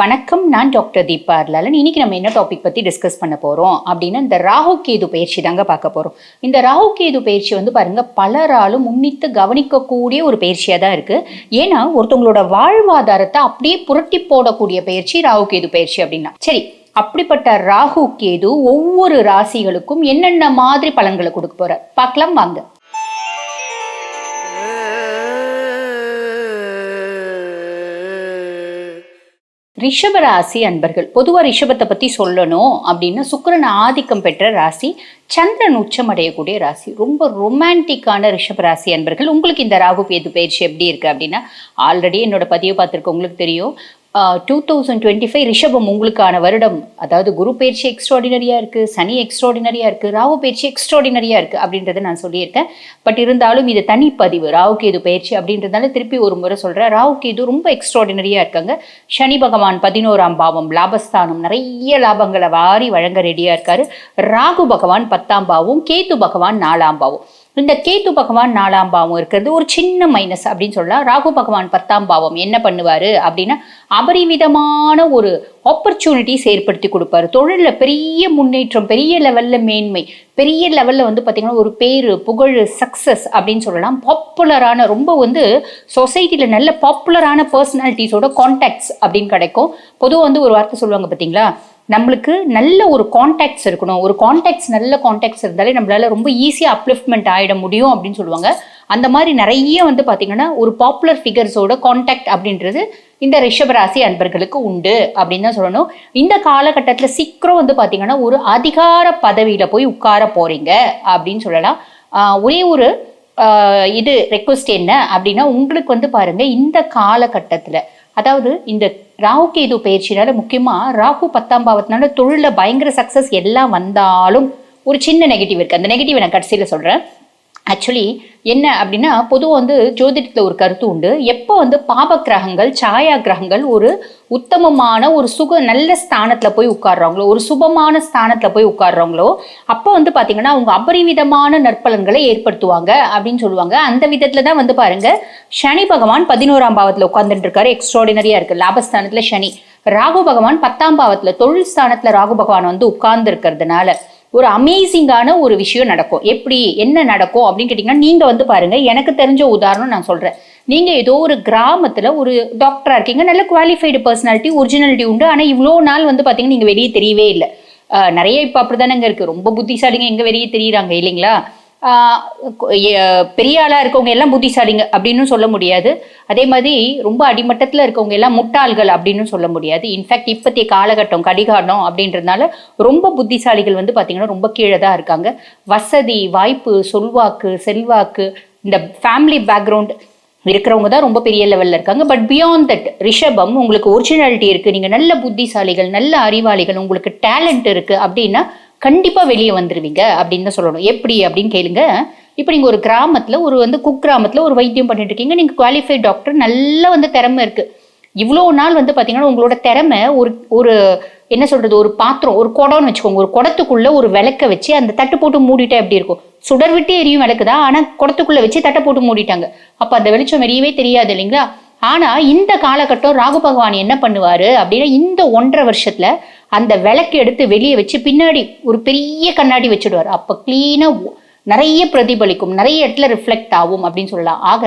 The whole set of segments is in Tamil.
வணக்கம் நான் டாக்டர் தீபா அர்லாலன். இன்னைக்கு நம்ம என்ன டாபிக் பத்தி டிஸ்கஸ் பண்ண போறோம் அப்படின்னா இந்த ராகு கேது பயிற்சி தாங்க பார்க்க போறோம். இந்த ராகு கேது பயிற்சி வந்து பாருங்க பலராலும் முன்னித்து கவனிக்கக்கூடிய ஒரு பயிற்சியா தான் இருக்கு. ஏன்னா ஒருத்தவங்களோட வாழ்வாதாரத்தை அப்படியே புரட்டி போடக்கூடிய பயிற்சி ராகு கேது பயிற்சி அப்படின்னா. சரி அப்படிப்பட்ட ராகு கேது ஒவ்வொரு ராசிகளுக்கும் என்னென்ன மாதிரி பலன்களை கொடுக்க போற பார்க்கலாம் வாங்க. ரிஷப ராசி அன்பர்கள் பொதுவாக ரிஷபத்தை பற்றி சொல்லணும் அப்படின்னா சுக்கிரன் ஆதிக்கம் பெற்ற ராசி சந்திரன் உச்சம் அடையக்கூடிய ராசி ரொம்ப ரொமான்டிக்கான ரிஷப ராசி அன்பர்கள். உங்களுக்கு இந்த ராகு கேது பயிற்சி எப்படி இருக்கு அப்படின்னா ஆல்ரெடி என்னோட பதிவை பார்த்துருக்க உங்களுக்கு தெரியும். டூ தௌசண்ட் டுவெண்ட்டி ஃபைவ் ரிஷபம் உங்களுக்கான வருடம். அதாவது குரு பயிற்சி எக்ஸ்ட்ராடினரியாக இருக்குது சனி எக்ஸ்ட்ராடினரியாக இருக்குது ராகு பயிற்சி எக்ஸ்ட்ராடினரியாக இருக்குது அப்படின்றத நான் சொல்லியிருக்கேன். பட் இருந்தாலும் இது தனிப்பதிவு ராகு கேது பயிற்சி அப்படின்றதால திருப்பி ஒரு முறை சொல்கிறேன் ராகு கேது ரொம்ப எக்ஸ்ட்ராடினரியாக இருக்காங்க. சனி பகவான் பதினோராம் பாவம் லாபஸ்தானம் நிறைய லாபங்களை வாரி வழங்க ரெடியாக இருக்காரு. ராகு பகவான் பத்தாம் பாவம் கேது பகவான் நாலாம் பாவம். இந்த கேத்து பகவான் நாலாம் பாவம் இருக்கிறது. ஒரு சின்ன மைனஸ் அப்படின்னு சொல்லலாம். ராகு பகவான் பத்தாம் பாவம் என்ன பண்ணுவார் அப்படின்னா அபரிவிதமான ஒரு ஆப்பர்ச்சுனிட்டிஸ் ஏற்படுத்தி கொடுப்பாரு. தொழிலில் பெரிய முன்னேற்றம் பெரிய லெவலில் மேன்மை பெரிய லெவலில் வந்து பார்த்திங்கன்னா ஒரு பேர் புகழ் சக்ஸஸ் அப்படின்னு சொல்லலாம். பாப்புலரான ரொம்ப வந்து சொசைட்டியில் நல்ல பாப்புலரான பர்சனாலிட்டிஸோட கான்டாக்ட்ஸ் அப்படின்னு கிடைக்கும். பொதுவாக வந்து ஒரு வார்த்தை சொல்லுவாங்க பார்த்தீங்களா நம்மளுக்கு நல்ல ஒரு கான்டாக்ட்ஸ் இருக்கணும். ஒரு கான்டாக்ட்ஸ் நல்ல கான்டாக்ட்ஸ் இருந்தாலே நம்மளால ரொம்ப ஈஸியாக அப்லிஃப்ட்மெண்ட் ஆகிட முடியும் அப்படின்னு சொல்லுவாங்க. அந்த மாதிரி நிறைய வந்து பார்த்தீங்கன்னா ஒரு பாப்புலர் ஃபிகர்ஸோட கான்டாக்ட் அப்படின்றது இந்த ரிஷபராசி அன்பர்களுக்கு உண்டு அப்படின்னு தான் சொல்லணும். இந்த காலகட்டத்தில் சீக்கிரம் வந்து பார்த்தீங்கன்னா ஒரு அதிகார பதவியில் போய் உட்கார போறீங்க அப்படின்னு சொல்லலாம். ஒரே ஒரு இது ரெக்வஸ்ட் என்ன அப்படின்னா உங்களுக்கு வந்து பாருங்க இந்த காலகட்டத்தில் அதாவது இந்த ராகு கேது பயிற்சினால முக்கியமாக ராகு பத்தாம் பாவத்தினால தொழிலில் பயங்கர சக்ஸஸ் எல்லாம் வந்தாலும் ஒரு சின்ன நெகட்டிவ் இருக்குது அந்த நெகட்டிவ் நான் கடைசியில் சொல்கிறேன் ஆக்சுவலி என்ன அப்படின்னா பொதுவாக வந்து ஜோதிடத்தில் ஒரு கருத்து உண்டு. எப்போ வந்து பாப கிரகங்கள் சாயா கிரகங்கள் ஒரு உத்தமமான ஒரு சுக நல்ல ஸ்தானத்தில் போய் உட்கார்றாங்களோ ஒரு சுபமான ஸ்தானத்தில் போய் உட்கார்றாங்களோ அப்போ வந்து பார்த்தீங்கன்னா அவங்க அபரிவிதமான நற்பலன்களை ஏற்படுத்துவாங்க அப்படின்னு சொல்லுவாங்க. அந்த விதத்தில் தான் வந்து பாருங்க சனி பகவான் பதினோராம் பாவத்தில் உட்காந்துட்டு இருக்காரு. எக்ஸ்ட்ராடினரியா இருக்கு. லாபஸ்தானத்தில் சனி. ராகு பகவான் பத்தாம் பாவத்தில் தொழில் ஸ்தானத்தில் ராகு பகவான் வந்து உட்கார்ந்து இருக்கிறதுனால ஒரு அமேசிங்கான ஒரு விஷயம் நடக்கும். எப்படி என்ன நடக்கும் அப்படின்னு கேட்டிங்கன்னா நீங்கள் வந்து பாருங்க எனக்கு தெரிஞ்ச உதாரணம் நான் சொல்கிறேன் நீங்கள் ஏதோ ஒரு கிராமத்தில் ஒரு டாக்டராக இருக்கீங்க நல்ல குவாலிஃபைடு பர்சனாலிட்டி ஒரிஜினாலிட்டி உண்டு. ஆனால் இவ்வளோ நாள் வந்து பார்த்தீங்கன்னா நீங்கள் வெளியே தெரியவே இல்லை. நிறைய இப்போ அப்படி தானேங்க இருக்குது ரொம்ப புத்திசாலிங்க எங்கே வெளியே தெரியுறாங்க இல்லைங்களா? பெரிய ஆளாக இருக்கவங்க எல்லாம் புத்திசாலிங்க அப்படின்னு சொல்ல முடியாது. அதே மாதிரி ரொம்ப அடிமட்டத்தில் இருக்கவங்க எல்லாம் முட்டாள்கள் அப்படின்னு சொல்ல முடியாது. இன்ஃபேக்ட் இப்போத்திய காலகட்டம் கடிகாரம் அப்படின்றதுனால ரொம்ப புத்திசாலிகள் வந்து பார்த்திங்கன்னா ரொம்ப கீழே தான் இருக்காங்க. வசதி வாய்ப்பு சொல்வாக்கு செல்வாக்கு இந்த ஃபேமிலி பேக்ரவுண்ட் இருக்கிறவங்க தான் ரொம்ப பெரிய லெவலில் இருக்காங்க. பட் பியாண்ட் தட் ரிஷபம் உங்களுக்கு ஒரிஜினாலிட்டி இருக்குது நீங்கள் நல்ல புத்திசாலிகள் நல்ல அறிவாளிகள் உங்களுக்கு டேலண்ட் இருக்குது அப்படின்னா கண்டிப்பாக வெளியே வந்துடுவீங்க அப்படின்னு தான் சொல்லணும். எப்படி அப்படின்னு கேளுங்க. இப்போ நீங்கள் ஒரு கிராமத்தில் ஒரு வந்து குக் கிராமத்தில் ஒரு வைத்தியம் பண்ணிட்டு இருக்கீங்க. நீங்கள் குவாலிஃபைட் டாக்டர் நல்ல வந்து திறமை இருக்குது இவ்வளோ நாள் வந்து பார்த்தீங்கன்னா உங்களோட திறமை ஒரு ஒரு என்ன சொல்றது ஒரு பாத்திரம் ஒரு குடம்னு வச்சுக்கோங்க. ஒரு குடத்துக்குள்ள ஒரு விளக்க வச்சு அந்த தட்டு போட்டு மூடிட்டா எப்படி இருக்கும்? சுடர் விட்டு எரியும் விளக்கு தான் ஆனால் குடத்துக்குள்ள வச்சு தட்டை போட்டு மூடிட்டாங்க. அப்போ அந்த வெளிச்சம் எரியவே தெரியாது இல்லைங்களா? ஆனால் இந்த காலகட்டம் ராகு பகவான் என்ன பண்ணுவாரு அப்படின்னா இந்த ஒன்றரை வருஷத்துல அந்த விளக்கு எடுத்து வெளியே வச்சு பின்னாடி ஒரு பெரிய கண்ணாடி வச்சுடுவார். அப்போ கிளீனா நிறைய பிரதிபலிக்கும் நிறைய இடத்துல ரிஃப்ளெக்ட் ஆகும் அப்படின்னு சொல்லலாம். ஆக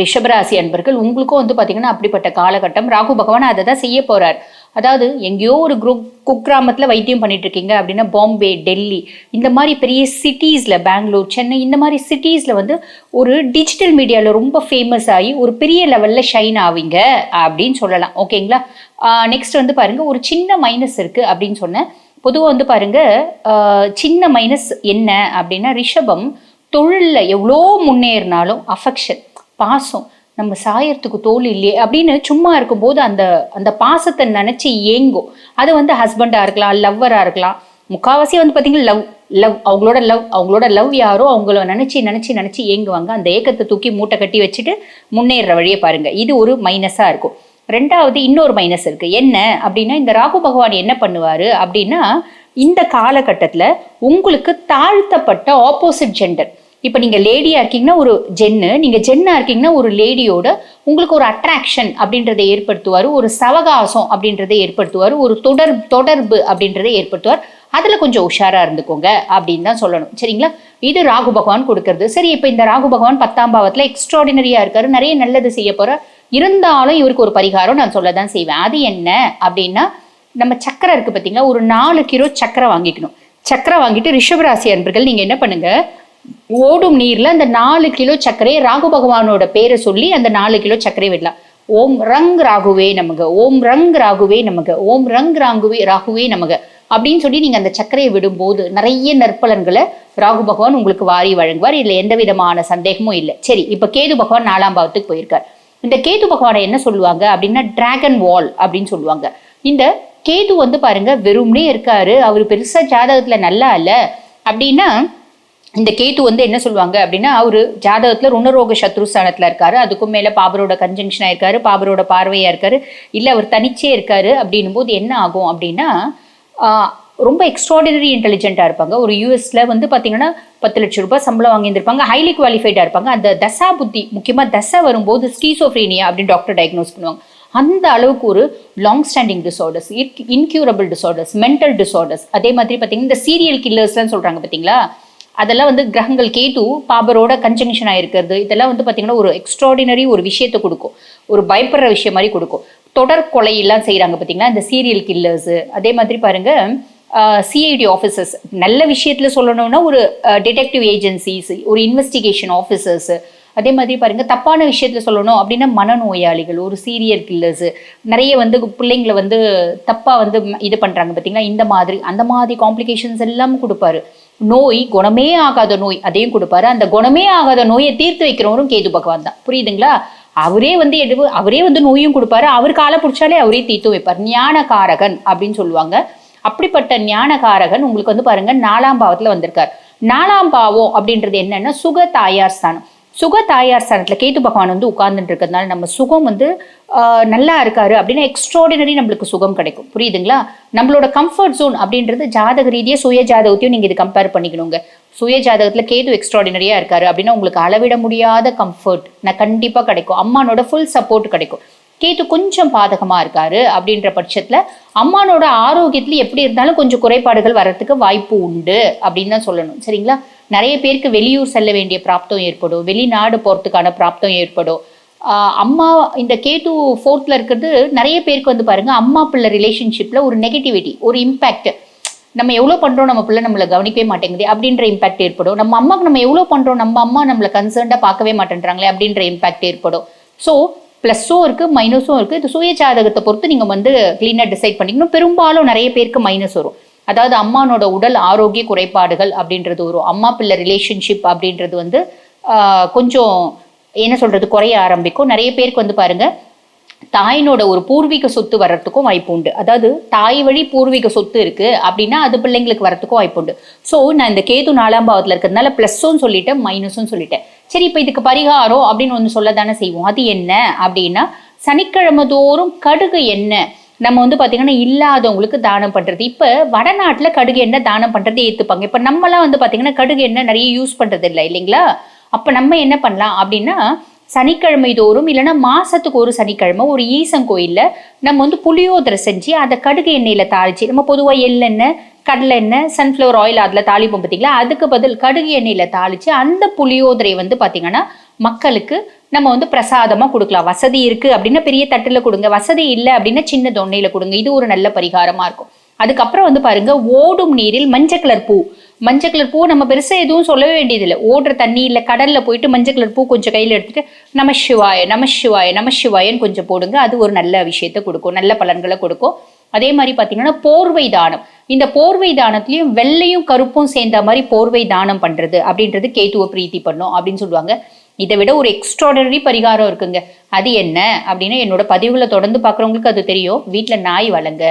ரிஷபராசி அன்பர்கள் உங்களுக்கும் வந்து பார்த்தீங்கன்னா அப்படிப்பட்ட காலகட்டம். ராகு பகவான் அதை தான் செய்ய போகிறார் அதாவது எங்கேயோ ஒரு குரூப் குக்கிராமத்தில் வைத்தியம் பண்ணிட்டு இருக்கீங்க அப்படின்னா பாம்பே டெல்லி இந்த மாதிரி பெரிய சிட்டிஸில் பெங்களூர் சென்னை இந்த மாதிரி சிட்டிஸில் வந்து ஒரு டிஜிட்டல் மீடியாவில் ரொம்ப ஃபேமஸ் ஆகி ஒரு பெரிய லெவலில் ஷைன் ஆவீங்க அப்படின்னு சொல்லலாம். ஓகேங்களா நெக்ஸ்ட் வந்து பாருங்கள் ஒரு சின்ன மைனஸ் இருக்குது அப்படின்னு சொன்னேன். பொதுவாக வந்து பாருங்கள் சின்ன மைனஸ் என்ன அப்படின்னா ரிஷபம் தொழிலில் எவ்வளோ முன்னேறினாலும் அஃபெக்ஷன் பாசம் நம்ம சாயறதுக்கு தோல் இல்லையே அப்படின்னு சும்மா இருக்கும்போது அந்த அந்த பாசத்தை நினச்சி ஏங்கும். அது வந்து ஹஸ்பண்டாக இருக்கலாம் லவ்வராக இருக்கலாம். முக்காவாசி வந்து பார்த்தீங்கன்னா லவ் லவ் அவங்களோட லவ் அவங்களோட லவ் யாரோ அவங்கள நினச்சி நினச்சி நினச்சி ஏங்குவாங்க. அந்த ஏக்கத்தை தூக்கி மூட்டை கட்டி வச்சுட்டு முன்னேறுற வழியை பாருங்க. இது ஒரு மைனஸாக இருக்கும். ரெண்டாவது இன்னொரு மைனஸ் இருக்கு. என்ன அப்படின்னா இந்த ராகு பகவான் என்ன பண்ணுவார் அப்படின்னா இந்த காலகட்டத்தில் உங்களுக்கு தாழ்த்தப்பட்ட ஆப்போசிட் ஜெண்டர் இப்போ நீங்க லேடியா இருக்கீங்கன்னா ஒரு ஜென்னு நீங்க ஜென்னா இருக்கீங்கன்னா ஒரு லேடியோட உங்களுக்கு ஒரு அட்ராக்ஷன் அப்படின்றதை ஏற்படுத்துவார் ஒரு சவகாசம் அப்படின்றத ஏற்படுத்துவார் ஒரு தொடர் தொடர்பு அப்படின்றதை ஏற்படுத்துவார். அதுல கொஞ்சம் உஷாரா இருந்துக்கோங்க அப்படின்னு தான் சொல்லணும். சரிங்களா? இது ராகு பகவான் கொடுக்கறது. சரி இப்போ இந்த ராகு பகவான் பத்தாம் பாவத்துல எக்ஸ்ட்ராடினரியா இருக்காரு நிறைய நல்லது செய்ய போற இருந்தாலும் இவருக்கு ஒரு பரிகாரம் நான் சொல்ல தான் செய்வேன். அது என்ன அப்படின்னா நம்ம சக்கரை இருக்கு பார்த்தீங்களா ஒரு நாலு கிலோ சக்கரை வாங்கிக்கணும். சக்கரை வாங்கிட்டு ரிஷபராசி அன்பர்கள் நீங்க என்ன பண்ணுங்க? ஓடும் நீர்ல அந்த நாலு கிலோ சர்க்கரையை ராகு பகவானோட பேரை சொல்லி அந்த நாலு கிலோ சர்க்கரை விடலாம். ஓம் ரங் ராகுவே நமக ஓம் ரங் ராகுவே நமக ஓம் ரங் ராகுவே ராகுவே நமக அப்படின்னு சொல்லி நீங்க அந்த சர்க்கரையை விடும்போது நிறைய நற்பலன்களை ராகு பகவான் உங்களுக்கு வாரி வழங்குவார். இதுல எந்த விதமான சந்தேகமும் இல்லை. சரி இப்ப கேது பகவான் நாலாம் பாவத்துக்கு போயிருக்கார். இந்த கேது பகவானை என்ன சொல்லுவாங்க அப்படின்னா டிராகன் வால் அப்படின்னு சொல்லுவாங்க. இந்த கேது வந்து பாருங்க வெறும்னே இருக்காரு. அவர் பெருசா ஜாதகத்துல நல்லா இல்ல. அப்படின்னா இந்த கேத்து வந்து என்ன சொல்லுவாங்க அப்படின்னா அவரு ஜாதகத்துல ருணரோக சத்ருஸ்தானத்துல இருக்காரு. அதுக்கும் மேல பாபரோட கன்ஜங்ஷனா இருக்காரு பாபரோட பார்வையா இருக்காரு. இல்ல அவர் தனிச்சே இருக்காரு அப்படின்னும் போது என்ன ஆகும் அப்படின்னா ரொம்ப எக்ஸ்ட்ராடினரி இன்டெலிஜென்ட்டாக இருப்பாங்க. ஒரு யூஎஸ்ல வந்து பார்த்தீங்கன்னா பத்து லட்சம் ரூபாய் சம்பளம் வாங்கியிருந்திருப்பாங்க. ஹைலி குவாலிஃபைடாக இருப்பாங்க. அந்த தசா புத்தி முக்கியமாக தசை வரும்போது ஸ்கீசோஃப்ரீனியா அப்படின்னு டாக்டர் டயக்னோஸ் பண்ணுவாங்க. அந்த அளவுக்கு ஒரு long standing disorders incurable disorders mental disorders அதே மாதிரி பார்த்தீங்கன்னா இந்த சீரியல் கில்லர்ஸ்லாம் சொல்கிறாங்க பார்த்தீங்களா அதெல்லாம் வந்து கிரகங்கள் கேது பாபரோட கன்ஜங்ஷன் ஆயிருக்கிறது. இதெல்லாம் வந்து பார்த்தீங்கன்னா ஒரு எக்ஸ்ட்ராடினரி ஒரு விஷயத்தை கொடுக்கும். ஒரு பயப்படுற விஷயம் மாதிரி கொடுக்கும். தொடர் கொலையெல்லாம் செய்கிறாங்க பார்த்தீங்களா இந்த சீரியல் கில்லர்ஸு அதே மாதிரி பாருங்க சிஐடி ஆஃபீஸர்ஸ் நல்ல விஷயத்தில் சொல்லணும்னா ஒரு டிடெக்டிவ் ஏஜென்சிஸ் ஒரு இன்வெஸ்டிகேஷன் ஆஃபீஸர்ஸ் அதே மாதிரி பாருங்க தப்பான விஷயத்துல சொல்லணும் அப்படின்னா மனநோயாளிகள் ஒரு சீரியல் கில்லர்ஸ் நிறைய வந்து பிள்ளைங்களை வந்து தப்பா வந்து இது பண்றாங்க பார்த்தீங்களா இந்த மாதிரி அந்த மாதிரி காம்ப்ளிகேஷன்ஸ் எல்லாம் கொடுப்பாரு. நோய் குணமே ஆகாத நோய் அதையும் கொடுப்பாரு. அந்த குணமே ஆகாத நோயை தீர்த்து வைக்கிறவரும் கேது பகவான் தான். புரியுதுங்களா? அவரே வந்து எடுவு அவரே வந்து நோயும் கொடுப்பாரு. அவர் காலை பிடிச்சாலே அவரே தீர்த்து வைப்பார். ஞானகாரகன் அப்படின்னு சொல்லுவாங்க. அப்படிப்பட்ட ஞானகாரகன் உங்களுக்கு வந்து பாருங்க நாலாம் பாவத்துல வந்திருக்கார். நாலாம் பாவம் அப்படின்றது என்னன்னா சுக தாயார் ஸ்தானம். சுக தாயார் ஸ்தானத்துல கேது பகவான் வந்து உட்கார்ந்துட்டு இருக்கிறதுனால நம்ம சுகம் வந்து நல்லா இருக்காரு அப்படின்னா எக்ஸ்ட்ராடினரி நம்மளுக்கு சுகம் கிடைக்கும். புரியுதுங்களா? நம்மளோட கம்ஃபர்ட் ஜோன் அப்படின்றது ஜாதக ரீதியாக சுய ஜாதகத்தையும் நீங்கள் இது கம்பேர் பண்ணிக்கணுங்க. சுய ஜாதகத்தில் கேது எக்ஸ்ட்ராடினரியாக இருக்காரு அப்படின்னா உங்களுக்கு அளவிட முடியாத கம்ஃபர்ட் நான் கண்டிப்பாக கிடைக்கும். அம்மானோட ஃபுல் சப்போர்ட் கிடைக்கும். கேது கொஞ்சம் பாதகமாக இருக்காரு அப்படின்ற பட்சத்தில் அம்மானோட ஆரோக்கியத்தில் எப்படி இருந்தாலும் கொஞ்சம் குறைபாடுகள் வர்றதுக்கு வாய்ப்பு உண்டு அப்படின்னு தான் சொல்லணும். சரிங்களா? நிறைய பேருக்கு வெளியூர் செல்ல வேண்டிய பிராப்தம் ஏற்படும். வெளிநாடு போகிறதுக்கான பிராப்தம் ஏற்படும். அம்மா இந்த கே டூ ஃபோர்த்தில் இருக்கிறது நிறைய பேருக்கு வந்து பாருங்க அம்மா பிள்ளை ரிலேஷன்ஷிப்பில் ஒரு நெகட்டிவிட்டி ஒரு இம்பேக்ட் நம்ம எவ்வளோ பண்ணுறோம் நம்ம பிள்ளை நம்மளை கவனிக்கவே மாட்டேங்குது அப்படின்ற இம்பாக்ட் ஏற்படும். நம்ம அம்மாவுக்கு நம்ம எவ்வளோ பண்ணுறோம் நம்ம அம்மா நம்மளை கன்சர்ன்டாக பார்க்கவே மாட்டேன்றாங்களே அப்படின்ற இம்பாக்ட் ஏற்படும். ஸோ ப்ளஸ்ஸும் இருக்குது மைனஸும் இருக்குது இது சுய ஜாதகத்தை பொறுத்து நீங்கள் வந்து க்ளீனாக டிசைட் பண்ணிக்கணும் பெரும்பாலும் நிறைய பேருக்கு மைனஸ் வரும். அதாவது அம்மானோட உடல் ஆரோக்கிய குறைபாடுகள் அப்படின்றது வரும். அம்மா பிள்ளை ரிலேஷன்ஷிப் அப்படின்றது வந்து கொஞ்சம் என்ன சொல்றது குறைய ஆரம்பிக்கும். நிறைய பேருக்கு வந்து பாருங்க தாயினோட ஒரு பூர்வீக சொத்து வர்றதுக்கும் வாய்ப்பு உண்டு. அதாவது தாய் வழி பூர்வீக சொத்து இருக்கு அப்படின்னா அது பிள்ளைங்களுக்கு வரத்துக்கும் வாய்ப்பு உண்டு. ஸோ நான் இந்த கேது நாலாம் பாவத்தில் இருக்கிறதுனால ப்ளஸ்ஸும் சொல்லிட்டேன் மைனஸும் சொல்லிட்டேன். சரி இப்போ இதுக்கு பரிகாரம் அப்படின்னு ஒன்று சொல்ல தானே செய்வோம். அது என்ன அப்படின்னா சனிக்கிழமை தோறும் கடுகு எண்ணெய். நம்ம வந்து பார்த்தீங்கன்னா இல்லாதவங்களுக்கு தானம் பண்ணுறது இப்போ வடநாட்டில் கடுகு எண்ணெய் தானம் பண்ணுறது ஏற்றுப்பாங்க இப்போ நம்மலாம் வந்து பார்த்தீங்கன்னா கடுகு எண்ணெய் நிறைய யூஸ் பண்ணுறது இல்லை இல்லைங்களா? அப்போ நம்ம என்ன பண்ணலாம் அப்படின்னா சனிக்கிழமை தோறும் இல்லைன்னா மாசத்துக்கு ஒரு சனிக்கிழமை ஒரு ஈசன் கோயில்ல நம்ம வந்து புளியோதரை செஞ்சு அதை கடுகு எண்ணெயில தாளிச்சு நம்ம பொதுவாக எள்ளெண்ணெய் கடலை எண்ணெய் சன்ஃப்ளவர் ஆயில் அதில் தாளிப்போம் பார்த்தீங்களா? அதுக்கு பதில் கடுகு எண்ணெயில் தாளித்து அந்த புளியோதரை வந்து பார்த்தீங்கன்னா மக்களுக்கு நம்ம வந்து பிரசாதமாக கொடுக்கலாம். வசதி இருக்குது அப்படின்னா பெரிய தட்டில் கொடுங்க. வசதி இல்லை அப்படின்னா சின்ன தொன்னையில் கொடுங்க. இது ஒரு நல்ல பரிகாரமாக இருக்கும். அதுக்கப்புறம் வந்து பாருங்கள் ஓடும் நீரில் மஞ்சள் கலர் பூ. மஞ்சள் கலர் பூ நம்ம பெருசாக எதுவும் சொல்லவே வேண்டியதில்லை. ஓடுற தண்ணி இல்லை கடலில் போயிட்டு மஞ்சள் கலர் பூ கொஞ்சம் கையில் எடுத்துகிட்டு நம சிவாய நம சிவாய நம சிவாயன்னு கொஞ்சம் போடுங்க. அது ஒரு நல்ல விஷயத்தை கொடுக்கும். நல்ல பலன்களை கொடுக்கும். அதே மாதிரி பார்த்தீங்கன்னா போர்வை தானம். இந்த போர்வை தானத்துலேயும் வெள்ளையும் கருப்பும் சேர்ந்த மாதிரி போர்வை தானம் பண்ணுறது அப்படின்றது கேத்துவ பிரீத்தி பண்ணும் அப்படின்னு சொல்லுவாங்க. இதை விட ஒரு எக்ஸ்ட்ராடனரி பரிகாரம் இருக்குங்க. அது என்ன? அப்படின்னா என்னோட பதிவுகளை தொடர்ந்து பார்க்குறவங்களுக்கு அது தெரியும். வீட்டில் நாய் வளங்க.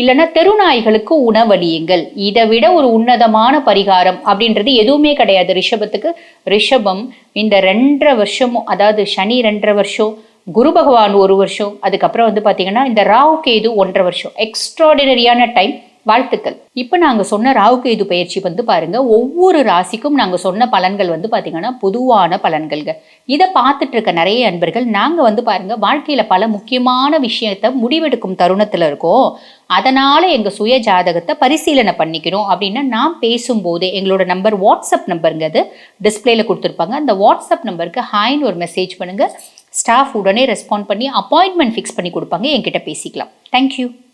இல்லைன்னா தெருநாய்களுக்கு உணவளியுங்கள். இதை விட ஒரு உன்னதமான பரிகாரம் அப்படின்றது எதுவுமே கிடையாது. ரிஷபத்துக்கு ரிஷபம் இந்த ரெண்டரை வருஷமும் அதாவது சனி ரெண்டரை வருஷம் குரு பகவான் ஒரு வருஷம் அதுக்கப்புறம் வந்து பார்த்தீங்கன்னா இந்த ராகு கேது ஒன்றரை வருஷம். எக்ஸ்ட்ராடினரியான டைம் வாழ்த்துக்கள். இப்போ நாங்கள் சொன்ன ராகுகேது பயிற்சி வந்து பாருங்க ஒவ்வொரு ராசிக்கும் நாங்கள் சொன்ன பலன்கள் வந்து பார்த்தீங்கன்னா பொதுவான பலன்கள்ங்க. இதை பார்த்துட்டு இருக்க நிறைய அன்பர்கள் நாங்கள் வந்து பாருங்க வாழ்க்கையில் பல முக்கியமான விஷயத்த முடிவெடுக்கும் தருணத்தில் இருக்கோம். அதனால எங்கள் சுய ஜாதகத்தை பரிசீலனை பண்ணிக்கணும் அப்படின்னா நான் பேசும்போது எங்களோட நம்பர் வாட்ஸ்அப் நம்பருங்க அது டிஸ்பிளேல கொடுத்துருப்பாங்க. அந்த வாட்ஸ்அப் நம்பருக்கு ஹாய்னு ஒரு மெசேஜ் பண்ணுங்க. ஸ்டாஃப் உடனே ரெஸ்பாண்ட் பண்ணி அப்பாயின்மெண்ட் ஃபிக்ஸ் பண்ணி கொடுப்பாங்க. என்கிட்ட பேசிக்கலாம். தேங்க்யூ